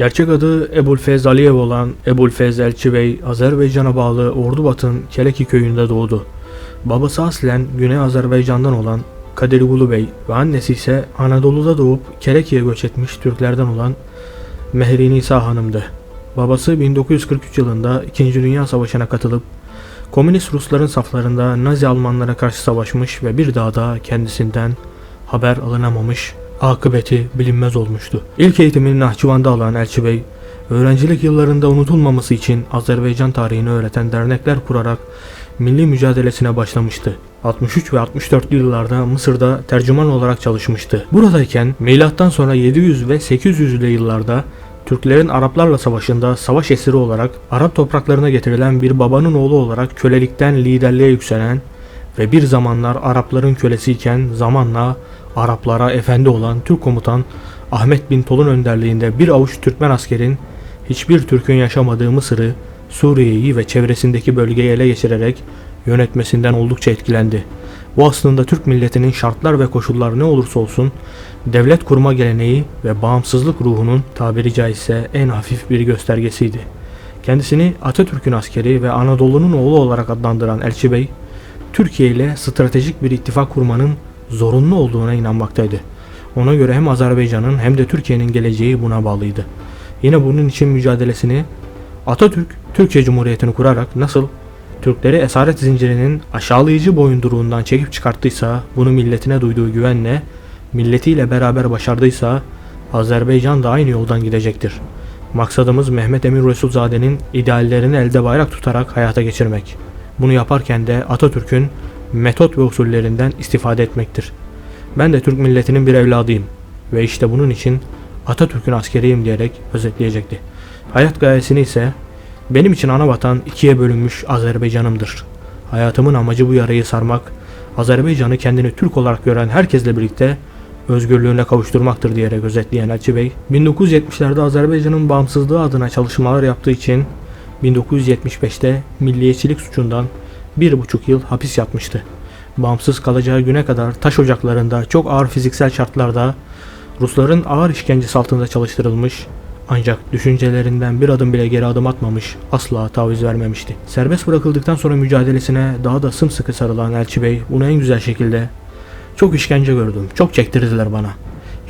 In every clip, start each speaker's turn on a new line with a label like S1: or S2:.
S1: Gerçek adı Ebulfez Aliyev olan Ebulfez Elçi Bey, Azerbaycan'a bağlı Ordubat'ın Keleki köyünde doğdu. Babası aslen Güney Azerbaycan'dan olan Kadirgulu Bey ve annesi ise Anadolu'da doğup Keleki'ye göç etmiş Türklerden olan Mehri Nisa Hanım'dı. Babası 1943 yılında 2. Dünya Savaşı'na katılıp Komünist Rusların saflarında Nazi Almanlara karşı savaşmış ve bir daha da kendisinden haber alınamamış, akıbeti bilinmez olmuştu. İlk eğitimini Nahçıvan'da alan Elçi Bey, öğrencilik yıllarında unutulmaması için Azerbaycan tarihini öğreten dernekler kurarak milli mücadelesine başlamıştı. 63 ve 64'lü yıllarda Mısır'da tercüman olarak çalışmıştı. Buradayken milattan sonra 700 ve 800'lü yıllarda Türklerin Araplarla savaşında savaş esiri olarak Arap topraklarına getirilen bir babanın oğlu olarak kölelikten liderliğe yükselen ve bir zamanlar Arapların kölesiyken zamanla Araplara efendi olan Türk komutan Ahmet bin Tol'un önderliğinde bir avuç Türkmen askerin hiçbir Türk'ün yaşamadığı Mısır'ı, Suriye'yi ve çevresindeki bölgeyi ele geçirerek yönetmesinden oldukça etkilendi. Bu aslında Türk milletinin şartlar ve koşullar ne olursa olsun devlet kurma geleneği ve bağımsızlık ruhunun tabiri caizse en hafif bir göstergesiydi. Kendisini Atatürk'ün askeri ve Anadolu'nun oğlu olarak adlandıran Elçi Bey, Türkiye ile stratejik bir ittifak kurmanın zorunlu olduğuna inanmaktaydı. Ona göre hem Azerbaycan'ın hem de Türkiye'nin geleceği buna bağlıydı. Yine bunun için mücadelesini Atatürk, Türkiye Cumhuriyeti'ni kurarak nasıl Türkleri esaret zincirinin aşağılayıcı boyunduruğundan çekip çıkarttıysa, bunu milletine duyduğu güvenle, milletiyle beraber başardıysa, Azerbaycan da aynı yoldan gidecektir. Maksadımız Mehmet Emin Resulzade'nin ideallerini elde bayrak tutarak hayata geçirmek. Bunu yaparken de Atatürk'ün metot ve usullerinden istifade etmektir. Ben de Türk milletinin bir evladıyım ve işte bunun için Atatürk'ün askeriyim diyerek özetleyecekti. Hayat gayesini ise benim için ana vatan ikiye bölünmüş Azerbaycan'ımdır. Hayatımın amacı bu yarayı sarmak, Azerbaycan'ı kendini Türk olarak gören herkesle birlikte özgürlüğüne kavuşturmaktır diyerek özetleyen Elçi Bey, 1970'lerde Azerbaycan'ın bağımsızlığı adına çalışmalar yaptığı için 1975'te milliyetçilik suçundan bir buçuk yıl hapis yatmıştı. Bağımsız kalacağı güne kadar taş ocaklarında çok ağır fiziksel şartlarda Rusların ağır işkencesi altında çalıştırılmış ancak düşüncelerinden bir adım bile geri adım atmamış, asla taviz vermemişti. Serbest bırakıldıktan sonra mücadelesine daha da sımsıkı sarılan Elçi Bey bunu en güzel şekilde çok işkence gördüm, çok çektirdiler bana.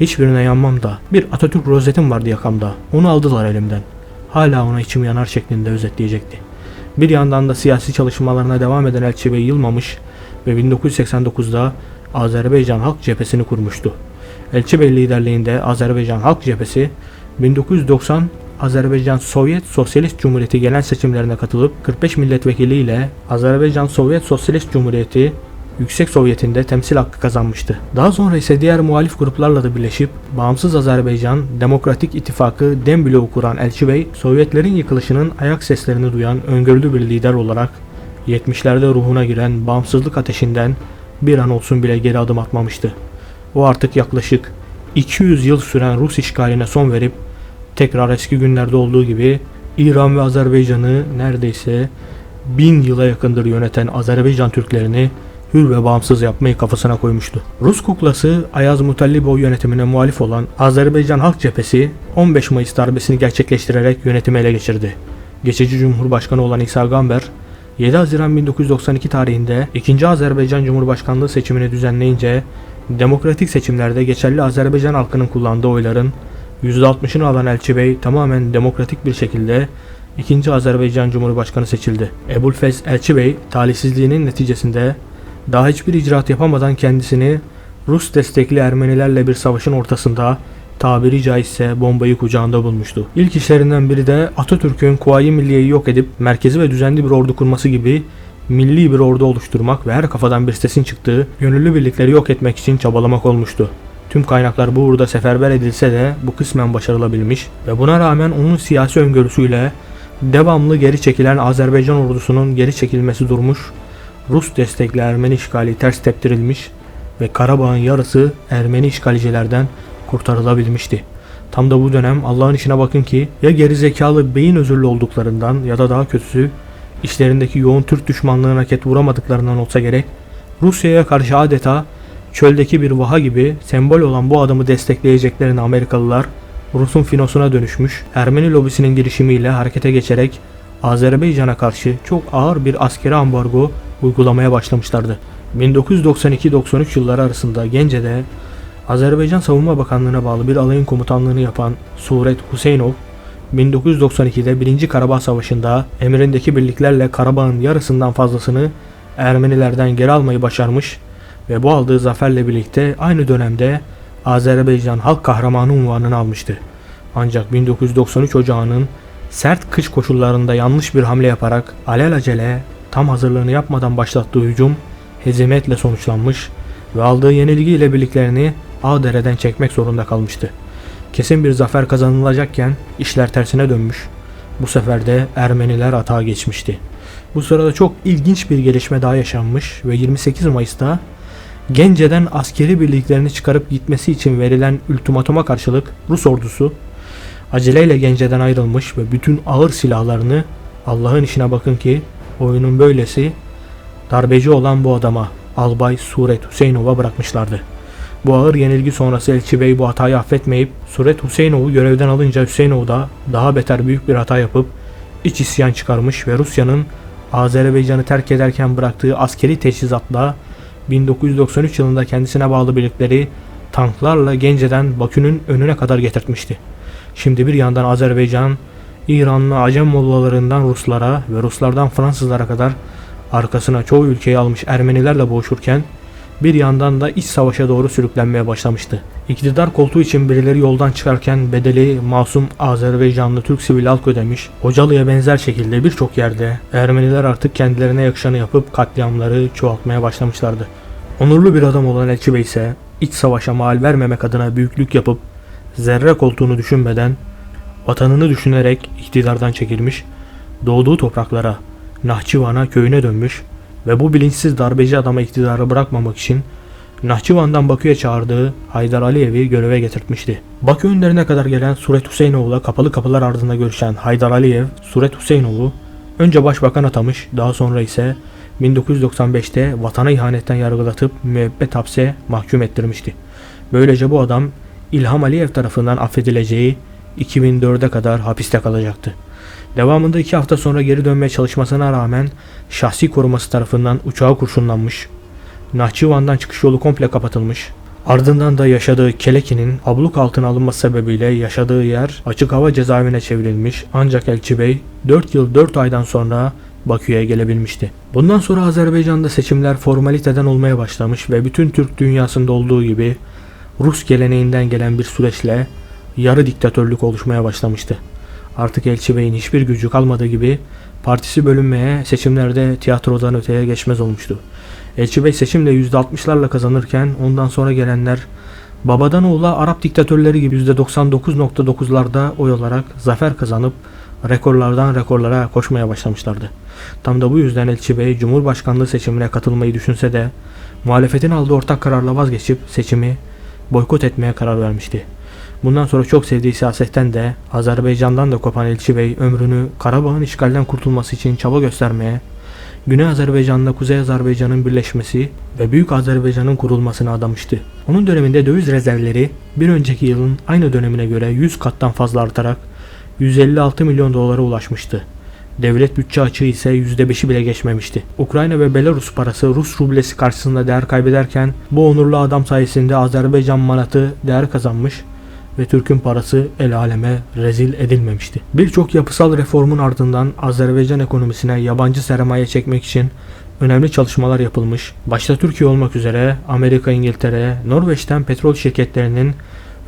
S1: Hiçbirine yanmam da bir Atatürk rozetim vardı yakamda, onu aldılar elimden. Hala ona içim yanar şeklinde özetleyecekti. Bir yandan da siyasi çalışmalarına devam eden Elçi Bey yılmamış ve 1989'da Azerbaycan Halk Cephesi'ni kurmuştu. Elçi Bey liderliğinde Azerbaycan Halk Cephesi 1990 Azerbaycan Sovyet Sosyalist Cumhuriyeti genel seçimlerine katılıp 45 milletvekili ile Azerbaycan Sovyet Sosyalist Cumhuriyeti Yüksek Sovyeti'nde temsil hakkı kazanmıştı. Daha sonra ise diğer muhalif gruplarla da birleşip Bağımsız Azerbaycan Demokratik İttifakı Dem kuran Elçi Bey, Sovyetlerin yıkılışının ayak seslerini duyan öngörülü bir lider olarak 70'lerde ruhuna giren bağımsızlık ateşinden bir an olsun bile geri adım atmamıştı. O artık yaklaşık 200 yıl süren Rus işgaline son verip tekrar eski günlerde olduğu gibi İran ve Azerbaycan'ı neredeyse bin yıla yakındır yöneten Azerbaycan Türklerini hür ve bağımsız yapmayı kafasına koymuştu. Rus kuklası Ayaz Mutallibov yönetimine muhalif olan Azerbaycan Halk Cephesi 15 Mayıs darbesini gerçekleştirerek yönetimi ele geçirdi. Geçici Cumhurbaşkanı olan İsa Gamber 7 Haziran 1992 tarihinde 2. Azerbaycan Cumhurbaşkanlığı seçimini düzenleyince demokratik seçimlerde geçerli Azerbaycan halkının kullandığı oyların %60'ını alan Elçi Bey tamamen demokratik bir şekilde 2. Azerbaycan Cumhurbaşkanı seçildi. Ebulfez Elçi Bey talihsizliğinin neticesinde daha hiçbir icraat yapamadan kendisini Rus destekli Ermenilerle bir savaşın ortasında tabiri caizse bombayı kucağında bulmuştu. İlk işlerinden biri de Atatürk'ün Kuvayi Milliye'yi yok edip merkezi ve düzenli bir ordu kurması gibi milli bir ordu oluşturmak ve her kafadan bir sesin çıktığı gönüllü birlikleri yok etmek için çabalamak olmuştu. Tüm kaynaklar bu uğurda seferber edilse de bu kısmen başarılabilmiş ve buna rağmen onun siyasi öngörüsüyle devamlı geri çekilen Azerbaycan ordusunun geri çekilmesi durmuş, Rus destekli Ermeni işgali ters teptirilmiş ve Karabağ'ın yarısı Ermeni işgalcilerden kurtarılabilmişti. Tam da bu dönem Allah'ın işine bakın ki ya gerizekalı beyin özürlü olduklarından ya da daha kötüsü işlerindeki yoğun Türk düşmanlığına ket vuramadıklarından olsa gerek Rusya'ya karşı adeta çöldeki bir vaha gibi sembol olan bu adamı destekleyeceklerini Amerikalılar Rus'un finosuna dönüşmüş, Ermeni lobisinin girişimiyle harekete geçerek Azerbaycan'a karşı çok ağır bir askeri ambargo uygulamaya başlamışlardı. 1992-93 yılları arasında Gence'de Azerbaycan Savunma Bakanlığı'na bağlı bir alayın komutanlığını yapan Suret Hüseyinov, 1992'de 1. Karabağ Savaşı'nda emrindeki birliklerle Karabağ'ın yarısından fazlasını Ermenilerden geri almayı başarmış ve bu aldığı zaferle birlikte aynı dönemde Azerbaycan Halk Kahramanı unvanını almıştı. Ancak 1993 Ocağı'nın sert kış koşullarında yanlış bir hamle yaparak alelacele tam hazırlığını yapmadan başlattığı hücum hezimetle sonuçlanmış ve aldığı yenilgiyle birliklerini Ağdere'den çekmek zorunda kalmıştı. Kesin bir zafer kazanılacakken işler tersine dönmüş. Bu sefer de Ermeniler atağa geçmişti. Bu sırada çok ilginç bir gelişme daha yaşanmış ve 28 Mayıs'ta Gence'den askeri birliklerini çıkarıp gitmesi için verilen ultimatuma karşılık Rus ordusu aceleyle Gence'den ayrılmış ve bütün ağır silahlarını Allah'ın işine bakın ki oyunun böylesi darbeci olan bu adama Albay Suret Hüseyinova bırakmışlardı. Bu ağır yenilgi sonrası Elçi Bey bu hatayı affetmeyip Suret Hüseyinov'u görevden alınca Hüseyinov da daha beter büyük bir hata yapıp iç isyan çıkarmış ve Rusya'nın Azerbaycan'ı terk ederken bıraktığı askeri teçhizatla 1993 yılında kendisine bağlı birlikleri tanklarla Gence'den Bakü'nün önüne kadar getirtmişti. Şimdi bir yandan Azerbaycan, İranlı Acem mollalarından Ruslara ve Ruslardan Fransızlara kadar arkasına çoğu ülkeyi almış Ermenilerle boğuşurken bir yandan da iç savaşa doğru sürüklenmeye başlamıştı. İktidar koltuğu için birileri yoldan çıkarken bedeli masum Azerbaycanlı Türk sivil halk ödemiş, Hocalı'ya benzer şekilde birçok yerde Ermeniler artık kendilerine yakışanı yapıp katliamları çoğaltmaya başlamışlardı. Onurlu bir adam olan Elçi Bey ise iç savaşa mal vermemek adına büyüklük yapıp zerre koltuğunu düşünmeden vatanını düşünerek iktidardan çekilmiş, doğduğu topraklara, Nahçıvan'a köyüne dönmüş ve bu bilinçsiz darbeci adama iktidarı bırakmamak için Nahçıvan'dan Bakü'ye çağırdığı Haydar Aliyev'i göreve getirtmişti. Bakü önlerine kadar gelen Suret Hüseyinoğlu'la kapalı kapılar ardında görüşen Haydar Aliyev, Suret Hüseyinoğlu önce başbakan atamış, daha sonra ise 1995'te vatana ihanetten yargılatıp müebbet hapse mahkum ettirmişti. Böylece bu adam İlham Aliyev tarafından affedileceği 2004'e kadar hapiste kalacaktı. Devamında iki hafta sonra geri dönmeye çalışmasına rağmen şahsi koruması tarafından uçağı kurşunlanmış. Nahçıvan'dan çıkış yolu komple kapatılmış. Ardından da yaşadığı Keleki'nin abluk altına alınması sebebiyle yaşadığı yer açık hava cezaevine çevrilmiş ancak Elçi Bey 4 yıl 4 aydan sonra Bakü'ye gelebilmişti. Bundan sonra Azerbaycan'da seçimler formaliteden olmaya başlamış ve bütün Türk dünyasında olduğu gibi Rus geleneğinden gelen bir süreçle yarı diktatörlük oluşmaya başlamıştı. Artık Elçi Bey'in hiçbir gücü kalmadığı gibi partisi bölünmeye, seçimlerde tiyatrodan öteye geçmez olmuştu. Elçi Bey seçimle %60'larla kazanırken ondan sonra gelenler babadan oğula Arap diktatörleri gibi %99.9'larda oy olarak zafer kazanıp rekorlardan rekorlara koşmaya başlamışlardı. Tam da bu yüzden Elçi Bey Cumhurbaşkanlığı seçimine katılmayı düşünse de muhalefetin aldığı ortak kararla vazgeçip seçimi boykot etmeye karar vermişti. Bundan sonra çok sevdiği siyasetten de Azerbaycan'dan da kopan Elçi Bey ömrünü Karabağ'ın işgalden kurtulması için çaba göstermeye, Güney Azerbaycan'la Kuzey Azerbaycan'ın birleşmesi ve Büyük Azerbaycan'ın kurulmasına adamıştı. Onun döneminde döviz rezervleri bir önceki yılın aynı dönemine göre 100 kattan fazla artarak 156 milyon dolara ulaşmıştı. Devlet bütçe açığı ise %5'i bile geçmemişti. Ukrayna ve Belarus parası Rus rublesi karşısında değer kaybederken bu onurlu adam sayesinde Azerbaycan manatı değer kazanmış ve Türk'ün parası el aleme rezil edilmemişti. Birçok yapısal reformun ardından Azerbaycan ekonomisine yabancı sermaye çekmek için önemli çalışmalar yapılmış. Başta Türkiye olmak üzere Amerika, İngiltere, Norveç'ten petrol şirketlerinin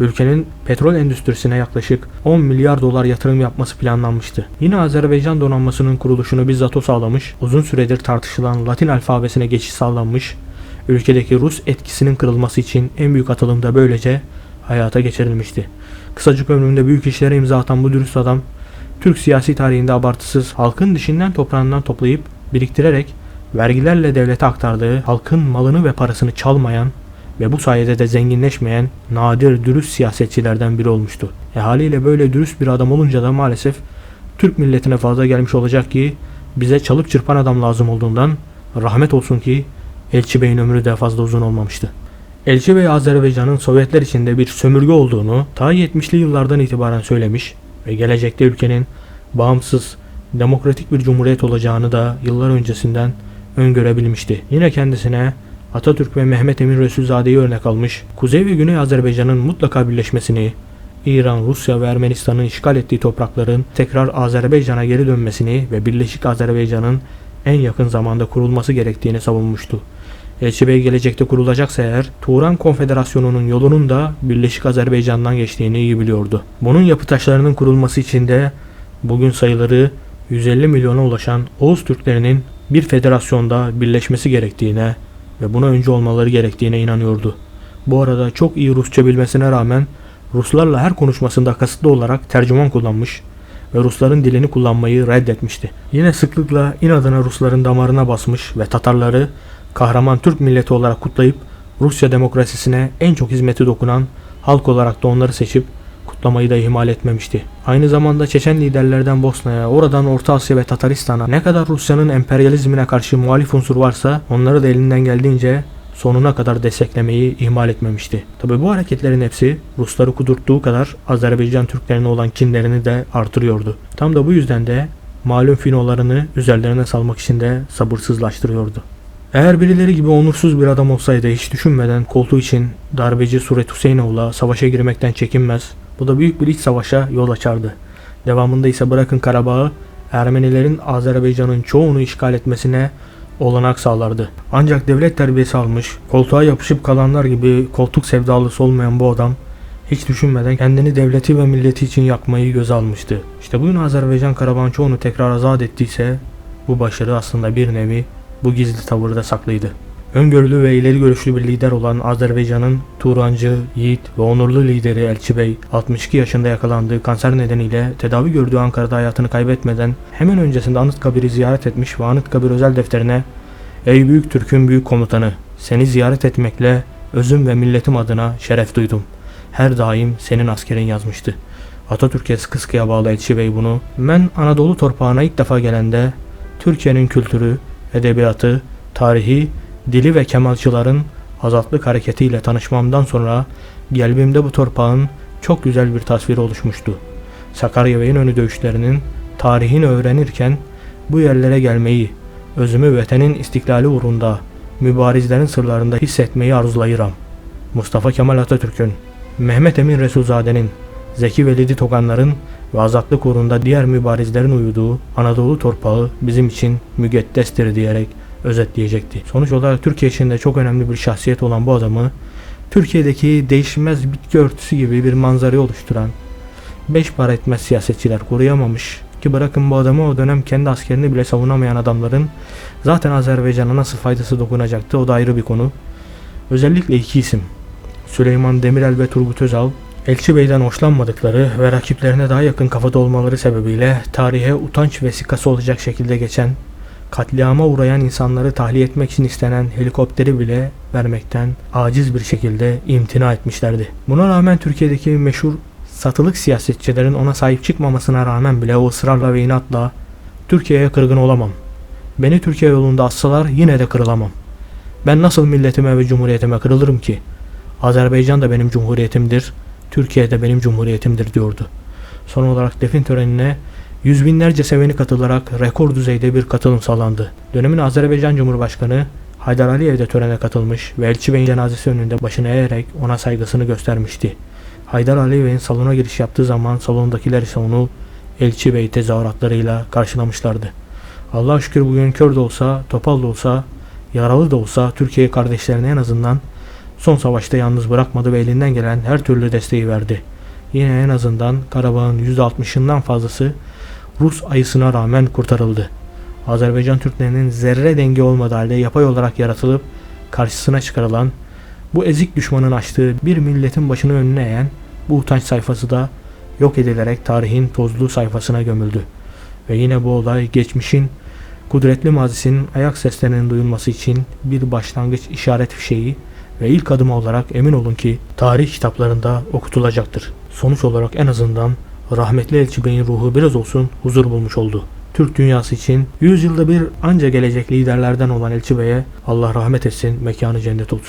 S1: ülkenin petrol endüstrisine yaklaşık 10 milyar dolar yatırım yapması planlanmıştı. Yine Azerbaycan donanmasının kuruluşunu bizzat o sağlamış, uzun süredir tartışılan Latin alfabesine geçiş sağlanmış, ülkedeki Rus etkisinin kırılması için en büyük atılım da böylece hayata geçirilmişti. Kısacık ömründe büyük işlere imza atan bu dürüst adam, Türk siyasi tarihinde abartısız halkın dişinden toprağından toplayıp biriktirerek vergilerle devlete aktardığı halkın malını ve parasını çalmayan ve bu sayede de zenginleşmeyen nadir dürüst siyasetçilerden biri olmuştu. E haliyle böyle dürüst bir adam olunca da maalesef Türk milletine fazla gelmiş olacak ki bize çalıp çırpan adam lazım olduğundan rahmet olsun ki Elçi Bey'in ömrü de fazla uzun olmamıştı. Elçi Bey Azerbaycan'ın Sovyetler içinde bir sömürge olduğunu ta 70'li yıllardan itibaren söylemiş ve gelecekte ülkenin bağımsız, demokratik bir cumhuriyet olacağını da yıllar öncesinden öngörebilmişti. Yine kendisine Atatürk ve Mehmet Emin Resulzade'yi örnek almış, Kuzey ve Güney Azerbaycan'ın mutlaka birleşmesini, İran, Rusya ve Ermenistan'ın işgal ettiği toprakların tekrar Azerbaycan'a geri dönmesini ve Birleşik Azerbaycan'ın en yakın zamanda kurulması gerektiğini savunmuştu. Elçi Bey gelecekte kurulacaksa eğer Turan Konfederasyonu'nun yolunun da Birleşik Azerbaycan'dan geçtiğini iyi biliyordu. Bunun yapı taşlarının kurulması için de bugün sayıları 150 milyona ulaşan Oğuz Türklerinin bir federasyonda birleşmesi gerektiğine ve buna öncü olmaları gerektiğine inanıyordu. Bu arada çok iyi Rusça bilmesine rağmen Ruslarla her konuşmasında kasıtlı olarak tercüman kullanmış ve Rusların dilini kullanmayı reddetmişti. Yine sıklıkla inadına Rusların damarına basmış ve Tatarları kahraman Türk milleti olarak kutlayıp Rusya demokrasisine en çok hizmeti dokunan halk olarak da onları seçip kutlamayı da ihmal etmemişti. Aynı zamanda Çeçen liderlerden Bosna'ya, oradan Orta Asya ve Tataristan'a ne kadar Rusya'nın emperyalizmine karşı muhalif unsur varsa onları da elinden geldiğince sonuna kadar desteklemeyi ihmal etmemişti. Tabi bu hareketlerin hepsi Rusları kudurttuğu kadar Azerbaycan Türklerine olan kinlerini de artırıyordu. Tam da bu yüzden de malum finolarını üzerlerine salmak için de sabırsızlaştırıyordu. Eğer birileri gibi onursuz bir adam olsaydı hiç düşünmeden koltuğu için darbeci Suret Hüseyinoğlu'la savaşa girmekten çekinmez. Bu da büyük bir iç savaşa yol açardı. Devamında ise bırakın Karabağ'ı Ermenilerin Azerbaycan'ın çoğunu işgal etmesine olanak sağlardı. Ancak devlet terbiyesi almış, koltuğa yapışıp kalanlar gibi koltuk sevdalısı olmayan bu adam hiç düşünmeden kendini devleti ve milleti için yakmayı göze almıştı. İşte bugün Azerbaycan Karabağ'ın çoğunu tekrar azat ettiyse bu başarı aslında bir nevi bu gizli tavırda saklıydı. Öngörülü ve ileri görüşlü bir lider olan Azerbaycan'ın Turancı, Yiğit ve onurlu lideri Elçi Bey 62 yaşında yakalandığı kanser nedeniyle tedavi gördüğü Ankara'da hayatını kaybetmeden hemen öncesinde Anıtkabir'i ziyaret etmiş ve Anıtkabir özel defterine Ey büyük Türk'ün büyük komutanı seni ziyaret etmekle özüm ve milletim adına şeref duydum. Her daim senin askerin yazmıştı. Atatürk'e sıkı sıkıya bağlı Elçi Bey bunu ben Anadolu torpağına ilk defa gelende Türkiye'nin kültürü, edebiyatı, tarihi, dili ve kemalçıların azatlık hareketiyle tanışmamdan sonra gelbimde bu torpağın çok güzel bir tasviri oluşmuştu. Sakarya ve İnönü dövüşlerinin tarihini öğrenirken bu yerlere gelmeyi, özümü vatanın istiklali uğrunda, mübarizlerin sırlarında hissetmeyi arzulayıram. Mustafa Kemal Atatürk'ün, Mehmet Emin Resulzade'nin, Zeki Velidi Toganların ve azatlık uğrunda diğer mübarizlerin uyuduğu Anadolu torpağı bizim için mügeddestir diyerek özetleyecekti. Sonuç olarak Türkiye içinde çok önemli bir şahsiyet olan bu adamı Türkiye'deki değişmez bitki örtüsü gibi bir manzarayı oluşturan beş para etmez siyasetçiler koruyamamış ki bırakın bu adamı o dönem kendi askerini bile savunamayan adamların zaten Azerbaycan'a nasıl faydası dokunacaktı o da ayrı bir konu. Özellikle iki isim Süleyman Demirel ve Turgut Özal Elçi Bey'den hoşlanmadıkları ve rakiplerine daha yakın kafada olmaları sebebiyle tarihe utanç vesikası olacak şekilde geçen katliama uğrayan insanları tahliye etmek için istenen helikopteri bile vermekten aciz bir şekilde imtina etmişlerdi. Buna rağmen Türkiye'deki meşhur satılık siyasetçilerin ona sahip çıkmamasına rağmen bile o ısrarla ve inatla Türkiye'ye kırgın olamam. Beni Türkiye yolunda assalar yine de kırılamam. Ben nasıl milletime ve cumhuriyetime kırılırım ki? Azerbaycan da benim cumhuriyetimdir, Türkiye de benim cumhuriyetimdir diyordu. Son olarak defin törenine Yüz binlerce seveni katılarak rekor düzeyde bir katılım sağlandı. Dönemin Azerbaycan Cumhurbaşkanı Haydar Aliyev de törene katılmış ve Elçi Bey'in cenazesi önünde başını eğerek ona saygısını göstermişti. Haydar Aliyev'in salona giriş yaptığı zaman salondakiler ise onu Elçi Bey tezahüratlarıyla karşılamışlardı. Allah'a şükür bugün kör de olsa, topal da olsa, yaralı da olsa Türkiye kardeşlerine en azından son savaşta yalnız bırakmadı ve elinden gelen her türlü desteği verdi. Yine en azından Karabağ'ın %60'ından fazlası Rus ayısına rağmen kurtarıldı. Azerbaycan Türklerinin zerre denge olmadığı halde yapay olarak yaratılıp karşısına çıkarılan bu ezik düşmanın açtığı bir milletin başını önüne eğen bu utanç sayfası da yok edilerek tarihin tozlu sayfasına gömüldü. Ve yine bu olay geçmişin kudretli mazisinin ayak seslerinin duyulması için bir başlangıç işaret fişeği ve ilk adım olarak emin olun ki tarih kitaplarında okutulacaktır. Sonuç olarak en azından rahmetli Elçi Bey'in ruhu biraz olsun huzur bulmuş oldu. Türk dünyası için 100 yılda bir anca gelecek liderlerden olan Elçi Bey'e Allah rahmet etsin, mekanı cennet olsun.